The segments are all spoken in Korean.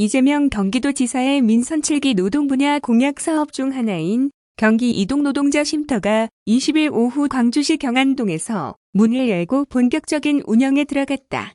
이재명 경기도지사의 민선 7기 노동 분야 공약 사업 중 하나인 경기 이동 노동자 쉼터가 20일 오후 광주시 경안동에서 문을 열고 본격적인 운영에 들어갔다.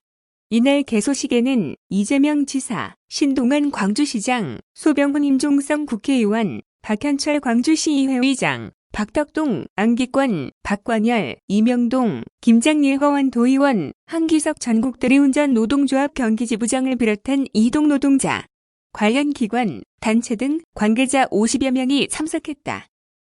이날 개소식에는 이재명 지사, 신동환 광주시장, 소병훈 임종성 국회의원, 박현철 광주시의회 의장, 박덕동, 안기권, 박관열, 이명동, 김장일 허원 도의원, 한기석 전국대리운전 노동조합 경기지부장을 비롯한 이동 노동자, 관련 기관, 단체 등 관계자 50여 명이 참석했다.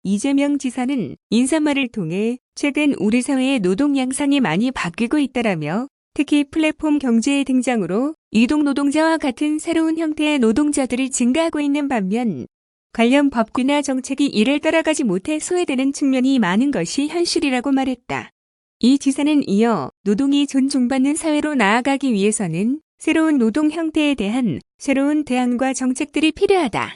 이재명 지사는 인사말을 통해 최근 우리 사회의 노동 양상이 많이 바뀌고 있다라며 특히 플랫폼 경제의 등장으로 이동 노동자와 같은 새로운 형태의 노동자들이 증가하고 있는 반면 관련 법규나 정책이 이를 따라가지 못해 소외되는 측면이 많은 것이 현실이라고 말했다. 이 지사는 이어 노동이 존중받는 사회로 나아가기 위해서는 새로운 노동 형태에 대한 새로운 대안과 정책들이 필요하다.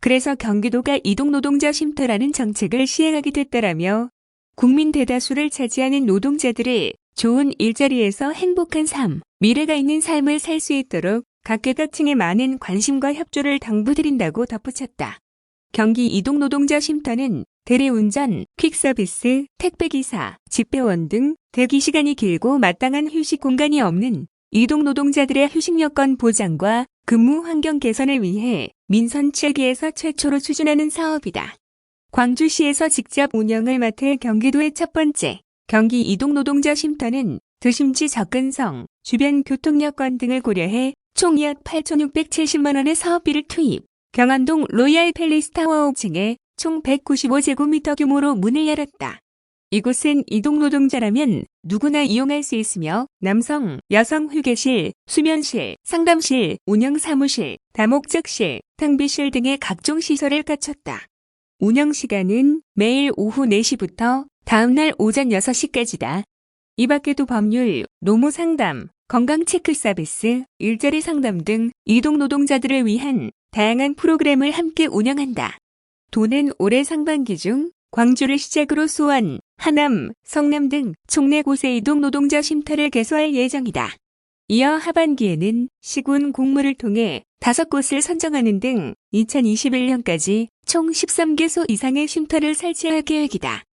그래서 경기도가 이동노동자 쉼터라는 정책을 시행하게 됐다라며 국민 대다수를 차지하는 노동자들의 좋은 일자리에서 행복한 삶, 미래가 있는 삶을 살 수 있도록 각계각층의 많은 관심과 협조를 당부드린다고 덧붙였다. 경기 이동노동자 쉼터는 대리운전, 퀵서비스, 택배기사, 집배원 등 대기 시간이 길고 마땅한 휴식 공간이 없는 이동노동자들의 휴식 여건 보장과 근무 환경 개선을 위해 민선 7기에서 최초로 추진하는 사업이다. 광주시에서 직접 운영을 맡을 경기도의 첫 번째 경기 이동노동자 쉼터는 도심지 접근성, 주변 교통 여건 등을 고려해 총 약 8,670만 원의 사업비를 투입, 경안동 로얄 팰리스 타워 5층에 총 195제곱미터 규모로 문을 열었다. 이곳은 이동 노동자라면 누구나 이용할 수 있으며 남성, 여성 휴게실, 수면실, 상담실, 운영 사무실, 다목적실, 탕비실 등의 각종 시설을 갖췄다. 운영 시간은 매일 오후 4시부터 다음날 오전 6시까지다. 이 밖에도 법률, 노무 상담, 건강 체크 서비스, 일자리 상담 등 이동 노동자들을 위한 다양한 프로그램을 함께 운영한다. 도는 올해 상반기 중 광주를 시작으로 수원, 하남, 성남 등총 4곳의 이동 노동자 쉼터를 개소할 예정이다. 이어 하반기에는 시군 공모를 통해 5곳을 선정하는 등 2021년까지 총 13개소 이상의 쉼터를 설치할 계획이다.